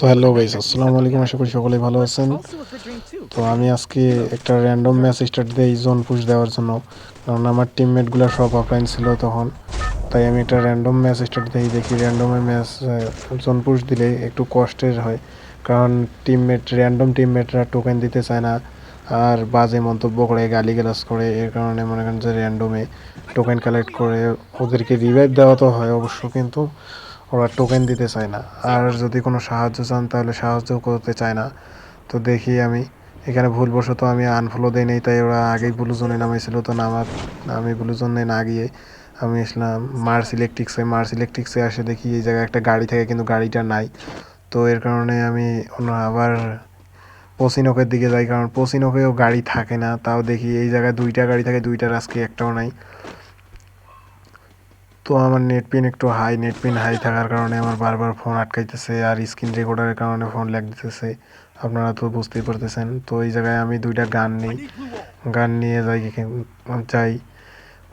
তো hello guys আসসালামু আলাইকুম, আশা করি সকলেই ভালো আছেন। তো আমি আজকে একটা র্যান্ডম ম্যাচ স্টার্ট দিই জোন পুশ দেওয়ার জন্য, কারণ আমার টিমমেটগুলো সব অফলাইন ছিল তখন। তাই আমি একটা র্যান্ডম ম্যাচ স্টার্ট দিই, দেখি র্যান্ডমের ম্যাচ জোন পুশ দিলে একটু কষ্টের হয়। কারণ টিমমেট র্যান্ডম টিমমেটরা টোকেন দিতে চায় না, আর বাজে মন্তব্য করে, গালিগালাজ করে, এর কারণে মনে করেন যে র্যান্ডমে টোকেন কালেক্ট করে ওদেরকে রিভাইভ দেওয়া তো হয় অবশ্য, কিন্তু ওরা টোকেন দিতে চায় না। আর যদি কোনো সাহায্য চান, তাহলে সাহায্য করতে চায় না। তো দেখি আমি, এখানে ভুলবশত আমি আনফলো দেই নেই, তাই ওরা আগেই ব্লু জোনে নামাইছিল, তো নামার, আমি ব্লু জোনে না গিয়ে আমি আসলাম মার্স ইলেকট্রিক্সে মার্স ইলেকট্রিক্সে আসে দেখি এই জায়গায় একটা গাড়ি থাকে, কিন্তু গাড়িটা নাই। তো এর কারণে আমি আবার পসিনকের দিকে যাই, কারণ পসিনকেও গাড়ি থাকে না, তাও দেখি এই জায়গায় দুইটা গাড়ি থাকে, দুইটার আজকে একটাও নাই। তো আমার নেট পিন একটু হাই নেট পিন হাই থাকার কারণে আমার বারবার ফোন আটকাইতেছে আর স্ক্রিন রেকর্ডারের কারণে ফোন ল্যাগ দিতেছে। আপনারা তো বুঝতেই পারতেছেন। তো এই জায়গায় আমি দুইটা গান নিই। গান নিয়ে যাই যাই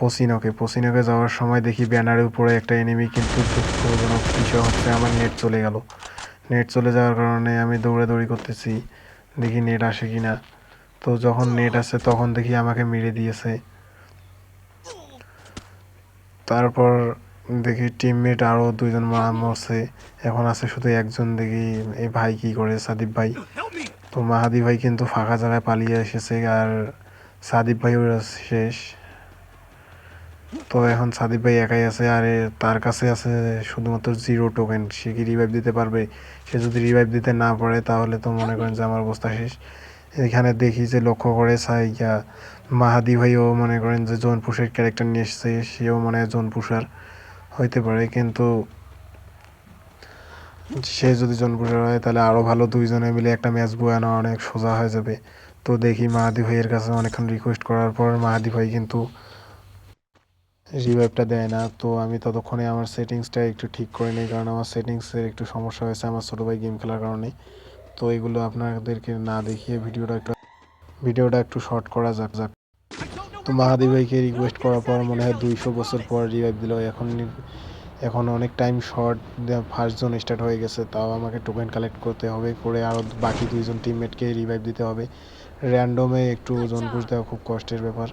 পসিনকে। পসিনকে যাওয়ার সময় দেখি ব্যানারের উপরে একটা এনিমি কিন্তু দুঃখজনক বিষয় হচ্ছে আমার নেট চলে গেল। নেট চলে যাওয়ার কারণে আমি দৌড়াদৌড়ি করতেছি। দেখি নেট আসে কি না তো যখন নেট আসে তখন দেখি আমাকে মেরে দিয়েছে। তারপর দেখি টিমমেট আরও দুইজন মারা মরছে। এখন আছে শুধু একজন দেখি এই ভাই কি করে সাদিপ ভাই। তো মাহাদি ভাই কিন্তু ফাঁকা জায়গায় পালিয়ে এসেছে আর সাদিপ ভাই শেষ। তো এখন সাদিব ভাই একাই আছে আর তার কাছে আছে শুধুমাত্র জিরো টোকেন সে কি রিভাইভ দিতে পারবে? সে যদি রিভাইভ দিতে না পারে তাহলে তো মনে করেন যে আমার অবস্থা শেষ। এখানে দেখি যে লক্ষ্য করে সাইয়া মাহাদি ভাইও মনে করেন যে জোন পুষের ক্যারেক্টার নিয়ে এসছে, সেও মনে হয় জোন পুষার হইতে পারে, কিন্তু সে যদি জোন পুষার হয়, তাহলে আরও ভালো দুইজনে মিলে একটা ম্যাচ বয়ানো অনেক সোজা হয়ে যাবে। তো দেখি মাহাদি ভাইয়ের কাছে অনেকক্ষণ রিকোয়েস্ট করার পর মাহাদি ভাই কিন্তু রিভাইভটা দেয় না। তো আমি ততক্ষণে আমার সেটিংসটা একটু ঠিক করে নিই, কারণ আমার সেটিংসের একটু সমস্যা হয়েছে, আমার ছোটো ভাই গেম খেলার কারণে। তো এগুলো আপনাদেরকে না দেখিয়ে ভিডিওটা একটু ভিডিওটা একটু শর্ট করা যাক যাক। তো মাহাদি ভাইকে রিকোয়েস্ট করার পর মনে হয় দুইশো বছর পর রিভাইভ দিল। এখন এখন অনেক time short first zone start হয়ে গেছে তাও আমাকে টোকেন কালেক্ট করতে হবে। করে আরও বাকি দুইজন টিমমেটকে রিভাইভ দিতে হবে। র্যান্ডমে একটু জোন পুষ দেওয়া খুব কষ্টের ব্যাপার।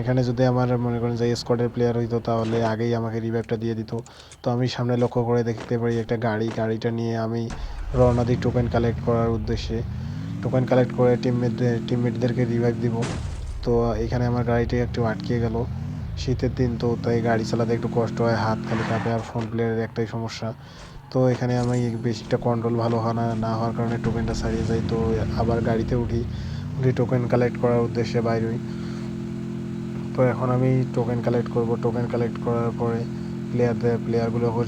এখানে যদি আমার মনে করেন যে স্কোয়াডের প্লেয়ার হইতো তাহলে আগেই আমাকে রিভাইভটা দিয়ে দিত। তো আমি সামনে লক্ষ্য করে দেখতে পারি একটা গাড়ি। গাড়িটা নিয়ে আমি রওনা দিই টোকেন কালেক্ট করার উদ্দেশ্যে। টোকেন কালেক্ট করে টিমমেটদের টিমমেটদেরকে রিভাইভ দিব। তো এখানে আমার গাড়িটি একটু আটকে গেল। শীতের দিন তো, তাই গাড়ি চালাতে একটু কষ্ট হয়, হাত খালি কাঁপে আর ফোন প্লেয়ারের একটাই সমস্যা। তো এখানে আমি বেশিটা কন্ট্রোল ভালো হয় না না হওয়ার কারণে টোকেনটা ছাড়িয়ে যাই। তো আবার গাড়িতে উঠি উঠি টোকেন কালেক্ট করার উদ্দেশ্যে বাইরে হই। তো এখন আমি টোকেন কালেক্ট করব। টোকেন কালেক্ট করার পরে প্লেয়ারদের প্লেয়ারগুলোকে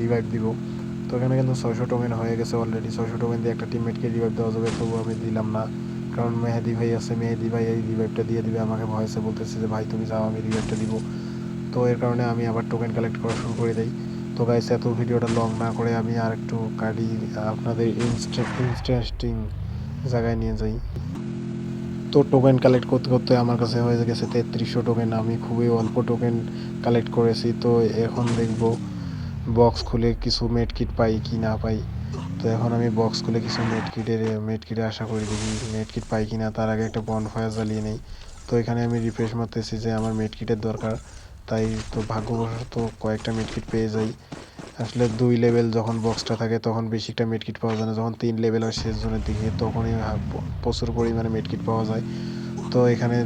রিভাইভ দিব। তো এখানে কিন্তু ছয়শো টোকেন হয়ে গেছে অলরেডি ছয়শো টোকেন দিয়ে একটা টিমমেটকে রিভাইভ দেওয়া যাবে তবু আমি দিলাম না। কারণ মেহেদি ভাই আছে, মেহেদি ভাই এই রিভাইভটা দিয়ে দিবে, আমাকে ভয়েসে বলতেছে যে, ভাই, তুমি যাও, আমি রিভাইভটা দিব। তো এর কারণে আমি আবার টোকেন কালেক্ট করা শুরু করে দিই। তো গাইস এত ভিডিওটা লং না করে আমি আর একটু কাটি আপনাদের ইন্টারেস্টিং জায়গায় নিয়ে যাই। তো টোকেন কালেক্ট করতে করতে আমার কাছে হয়ে গেছে তেত্রিশশো টোকেন আমি খুবই অল্প টোকেন কালেক্ট করেছি, তো এখন দেখব বক্স খুলে কিছু মেডকিট পাই কি না পাই। তো এখন আমি বক্স খুলে কিছু মেড কিটের মেড কিটে আশা করি দেখি মেডকিট পাই কি না, তার আগে একটা বনফায়ার জ্বালিয়ে নেই। তো এখানে আমি রিফ্রেশ মারতেছি যে আমার মেডকিটের দরকার। তাই তো ভাগ্যবশত কয়েকটা মেডকিট পেয়ে যাই। আসলে দুই লেভেল যখন বক্সটা থাকে তখন বেশি একটা মেডকিট পাওয়া যায় না। যখন তিন লেভেল হয় শেষ জোনের দিকে তখনই প্রচুর পরিমাণে মেডকিট পাওয়া যায়। তো এখানে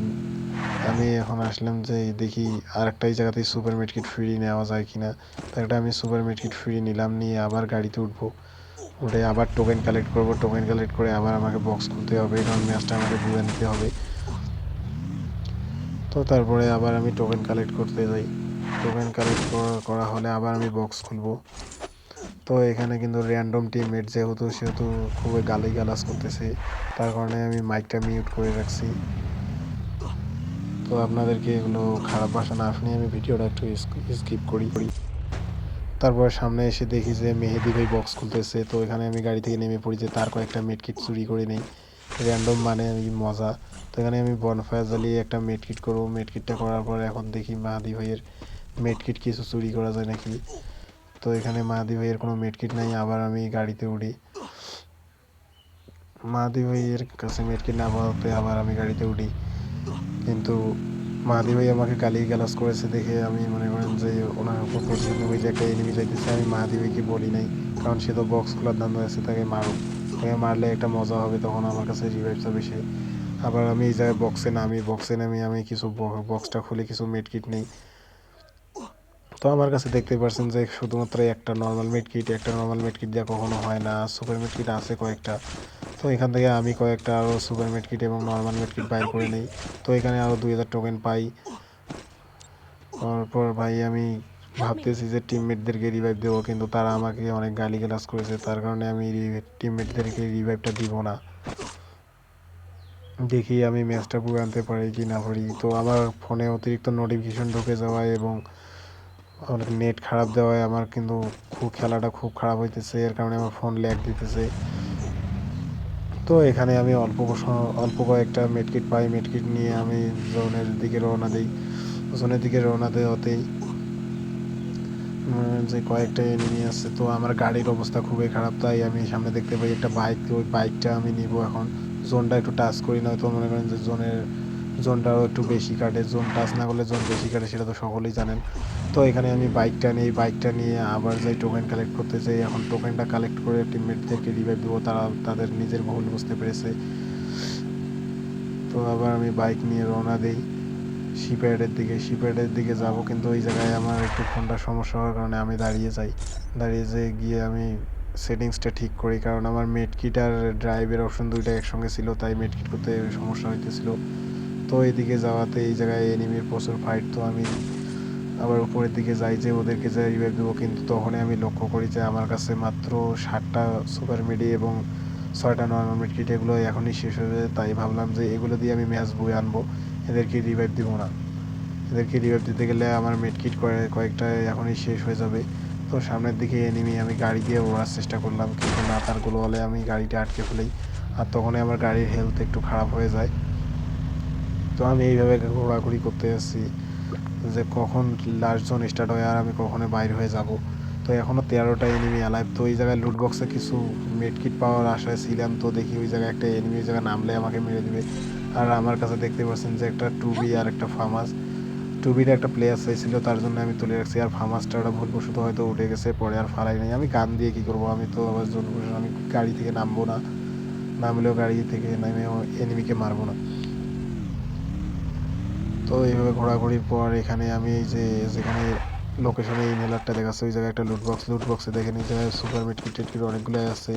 আমি এখন আসলাম যে দেখি আরেকটাই জায়গাতেই সুপার মেডকিট ফ্রি নেওয়া যায় কিনা। তো একটা আমি সুপার মেডকিট ফ্রি নিলাম, নিয়ে আবার গাড়িতে উঠবো। উঠে আবার টোকেন কালেক্ট করব। টোকেন কালেক্ট করে আবার আমাকে বক্স খুলতে হবে কারণ ম্যাচটা আমাকে বুঝে নিতে হবে। তো তারপরে আবার আমি টোকেন কালেক্ট করতে যাই। টোকেন কালেক্ট করা হলে আবার আমি বক্স খুলবো। তো এখানে কিন্তু র্যান্ডম টিমমেট যেহেতু, সেহেতু খুবই গালি গালাজ করতেছে। তার কারণে আমি মাইকটা মিউট করে রাখছি। তো আপনাদেরকে এগুলো খারাপ ভাষা না শুনে আমি ভিডিওটা একটু স্কিপ করি। তারপর সামনে এসে দেখি যে মেহেদি ভাই বক্স খুলতেছে। তো এখানে আমি গাড়ি থেকে নেমে পড়ি যে তার কয়েকটা মেডকিট চুরি করে নেই। র্যান্ডম মানে আমি মজা। তো এখানে আমি বনফায়ার জ্বালিয়ে একটা মেডকিট করব। মেডকিটটা করার পর এখন দেখি মাহাদি ভাইয়ের মেডকিট কিছু চুরি করা যায় নাকি। তো এখানে মাহাদি ভাইয়ের কোনো মেডকিট নাই। আবার আমি গাড়িতে উঠি। মাহাদি ভাইয়ের কাছে মেটকিট না পাওয়াতে আবার আমি গাড়িতে উঠি। কিন্তু মাহাদি ভাই আমাকে গালি গালাজ করেছে দেখে আমি মনে করেন যে ওনার উপর প্রতিশোধ ওই যে একটা এনিমি যাইতেছে। আমি মাহাদি ভাইকে বলি নাই, কারণ সে তো বক্স খোলার ধান্দা আছে, তাকে মারুক। তাকে মারলে একটা মজা হবে তখন আমার কাছে রিভাইভ যাবে সে আবার আমি এই জায়গায় বক্সে নামি বক্সে নামি আমি কিছু বক্সটা খুলে কিছু মেডকিট নেই। তো আমার কাছে দেখতে পারছেন যে শুধুমাত্র একটা নর্মাল মেডকিট একটা নর্মাল মেডকিট দিয়ে কখনো হয় না। সুপার মেডকিট আছে কয়েকটা। তো এখান থেকে আমি কয়েকটা আরও সুপার মেডকিট এবং নর্মাল মেডকিট বাইর করে নিই। তো এখানে আরও দুই হাজার টোকেন পাই। তারপর ভাই আমি ভাবতেছি যে টিমমেটদেরকে রিভাইভ দেবো, কিন্তু তারা আমাকে অনেক গালি গালাজ করেছে। তার কারণে আমি টিমমেটদেরকে রিভাইভটা দিব না। দেখি আমি ম্যাচটা পুরো আনতে পারি কি না পারি। তো আমার ফোনে অতিরিক্ত নোটিফিকেশন ঢুকে যাওয়ায় এবং নেট খারাপ দেওয়ায় আমার কিন্তু খুব খেলাটা খুব খারাপ হইতেছে। এর কারণে আমার ফোন ল্যাগ দিতেছে। তো এখানে আমি অল্প অল্প কয়েকটা মেডকিট পাই। মেডকিট নিয়ে আমি জোনের দিকে রওনা দিই। জোনের দিকে রওনা দেওয়াতেই যে কয়েকটা এনিমি আছে, তো আমার গাড়ির অবস্থা খুবই খারাপ। তাই আমি সামনে দেখতে পাই একটা বাইক ওই বাইকটা আমি নিব এখন। জোনটা একটু টাচ করি, নয়তো মনে করেন যে জোনের জোনটাও একটু বেশি কাটে, জোন টাচ না করলে জোন বেশি কাটে সেটা তো সকলেই জানেন। তো এখানে আমি বাইকটা নিই বাইকটা নিয়ে আবার যাই টোকেন কালেক্ট করতে চাই এখন টোকেনটা কালেক্ট করে টিমমেটদেরকে রিভাইভ দেবো, তারা তাদের নিজের ভুল বুঝতে পেরেছে। তো আবার আমি বাইক নিয়ে রওনা দিই শিপয়ার্ডের দিকে। শিপয়ার্ডের দিকে যাব কিন্তু ওই জায়গায় আমার একটু ফোনটার সমস্যা হওয়ার কারণে আমি দাঁড়িয়ে যাই। দাঁড়িয়ে যেয়ে গিয়ে আমি সেটিংসটা ঠিক করি, কারণ আমার মেডকিট আর ড্রাইভের অপশন দুইটা একসঙ্গে ছিল, তাই মেডকিট করতে সমস্যা হইতেছিল। তো এইদিকে যাওয়াতে এই জায়গায় এনিমির প্রচুর ফাইট তো আমি আবার উপরের দিকে যাই যে ওদেরকে যে রিভাইভ দেবো, কিন্তু তখনই আমি লক্ষ্য করি যে আমার কাছে মাত্র ষাটটা সুপার মিডি এবং ছয়টা নর্মাল মিডকিট এগুলো এখনই শেষ হয়ে যাবে তাই ভাবলাম যে এগুলো দিয়ে আমি ম্যাচ বয়ে আনব। এদেরকে রিভাইভ দিব না। এদেরকে রিভাইভ দিতে গেলে আমার মেডকিট কয়েকটা এখনই শেষ হয়ে যাবে। তো সামনের দিকে এনিমি আমি গাড়ি দিয়ে ওড়ার চেষ্টা করলাম, কিন্তু না, তার হলে আমি গাড়িটা আটকে ফেলি। আর তখনই আমার গাড়ির হেলথ একটু খারাপ হয়ে যায়। তো আমি এইভাবে ঘোরাঘুরি করতে যাচ্ছি যে কখন লাস্ট জোন স্টার্ট হয় আর আমি কখনো বাইরে হয়ে যাব। তো এখনও তেরোটা এনিমি অ্যালাইভ তো ওই জায়গায় লুট বক্সে কিছু মেডকিট পাওয়ার আশায় ছিলাম, তো দেখি ওই জায়গায় একটা এনিমি ওই জায়গায় নামলে আমাকে মেরে দিবে। আর আমার কাছে দেখতে পাচ্ছেন যে একটা টুবি আর একটা ফার্মাস টুবির একটা প্লেয়ার চাইছিল, তার জন্য আমি তুলে রাখছি। আর ফার্মাসটা ওটা ভুলবশত হয়তো উঠে গেছে, পরে আর ফালাই নাই। আমি গান দিয়ে কী করব? আমি তো আবার জোন আমি গাড়ি থেকে নামবো না। নামলেও গাড়ি থেকে নেমে এনিমিকে মারবো না। তো এইভাবে ঘোরাঘুরির পর এখানে আমি এই যে, যেখানে লোকেশনে ইনহেলারটা দেখাচ্ছে, ওই জায়গায় একটা লুটবক্স বক্স দেখে সুপার জায়গায় সুপার মিটকিট টিটকিট অনেকগুলোই আছে।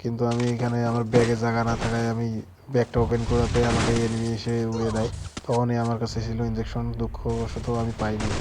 কিন্তু আমি এখানে আমার ব্যাগে জায়গা না থাকায় আমি ব্যাগটা ওপেন করাতে আমাকে এনিমি এসে উড়িয়ে দেয়। তখনই আমার কাছে ছিল ইঞ্জেকশন দুঃখবশত আমি পাইনি।